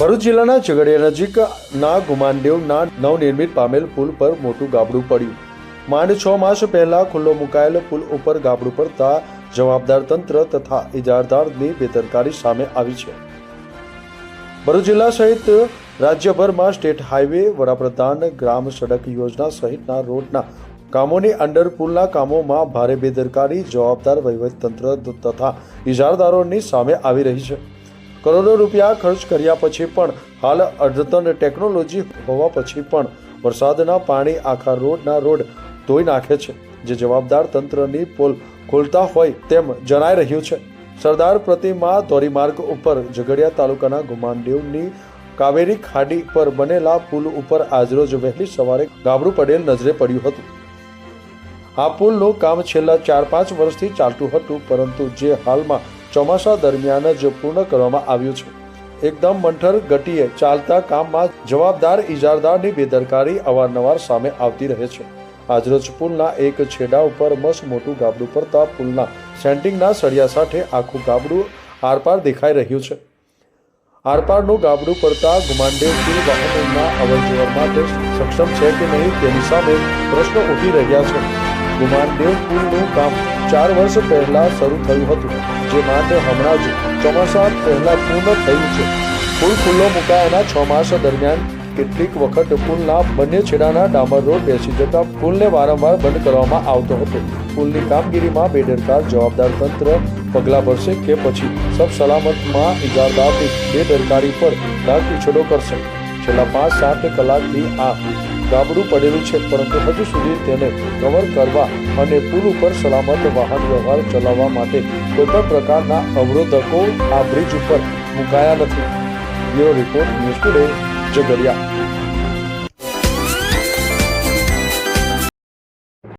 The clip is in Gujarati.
ભરૂચ જિલ્લાના ઝઘડિયા નજીકના ગુમાનદેવના નવનિર્મિત પામેલ પુલ પર મોટું ગાબડું પડ્યું. માંડ છ માસ પહેલા ખુલ્લો મુકાયેલ પુલ ઉપર ગાબડું પડતા જવાબદાર તંત્ર તથા ઇજારદારની બેદરકારી સામે આવી છે. ભરૂચ જિલ્લા સહિત રાજ્યભરમાં સ્ટેટ હાઈવે, વડાપ્રધાન ગ્રામ સડક યોજના સહિતના રોડના કામોની અંડર પુલના કામોમાં ભારે બેદરકારી, જવાબદાર વહીવટીતંત્ર તથા ઇજારદારોની સામે આવી રહી છે. કરોડો રૂપિયા ખર્ચ કર્યા પછી પણ હાલ અદ્યતન ટેકનોલોજી હોવા પછી પણ વરસાદના પાણી આખા રોડના રોડ ધોઈ નાખે છે. જે જવાબદાર તંત્રની પોલ ખોલતા હોય તેમ જણાઈ રહ્યું છે. સરદાર પ્રતિમા ધોરીમાર્ગ ઉપર ઝઘડિયા તાલુકાના ગુમાનદેવની કાવેરી ખાડી પર બનેલા પુલ ઉપર આજરોજ વહેલી સવારે ગાબડું પડેલ નજરે પડ્યું હતું. આ પુલનું કામ છેલ્લા ચાર પાંચ વર્ષથી ચાલતું હતું, પરંતુ જે હાલમાં ચોમાસા દરમિયાન જ પૂર્ણ કરવામાં આવ્યું છે. એકદમ મંઠર ગટીએ ચાલતા કામમાં જવાબદાર ઇજારદારની બેદરકારી અવારનવાર સામે આવતી રહે છે. આજરોજ પુલના એક છેડા ઉપર મસ્ત મોટું ગાબડું પડતા પુલના સેન્ટિંગના સળિયા સાથે આખું ગાબડું આરપાર દેખાઈ રહ્યું છે. આરપારનું ગાબડું પડતા ગુમાંડે પુલ વાહનોના અવરજવર માટે સક્ષમ છે કે નહીં તેની સામે પ્રશ્નો ઉઠી રહ્યા છે. ગુમાંડેવ પુલનું કામ ચાર વર્ષ પહેલા શરૂ થયું હતું, જે માટે હમણાં જ ચોમાસા પહેલા પૂર્ણ થયું છે. પુલ ખુલ્લો મુકાયાના છ માસ દરમિયાન કેટલીક વખત પુલના બંને છેડાના ડામર રોડ બેસી જતા પુલને વારંવાર બંધ કરવામાં આવતો હતો. પુલની કામગીરીમાં બેદરકાર જવાબદાર તંત્ર પગલાં ભરશે કે પછી સબ સલામતમાં ઇજારદારની બેદરકારી પર દાગ પીછોડો કરશે. છેલ્લા પાંચ સાત કલાકથી આ ગાબડું પડેલું છે, પરંતુ હજુ સુધી તેને કવર કરવા અને પુલ ઉપર સલામત વાહન વ્યવહાર ચલાવવા માટે કોઈપણ પ્રકારના અવરોધકો આ બ્રિજ ઉપર મુકાયા નથી. Bureau report news today, Jhagadia.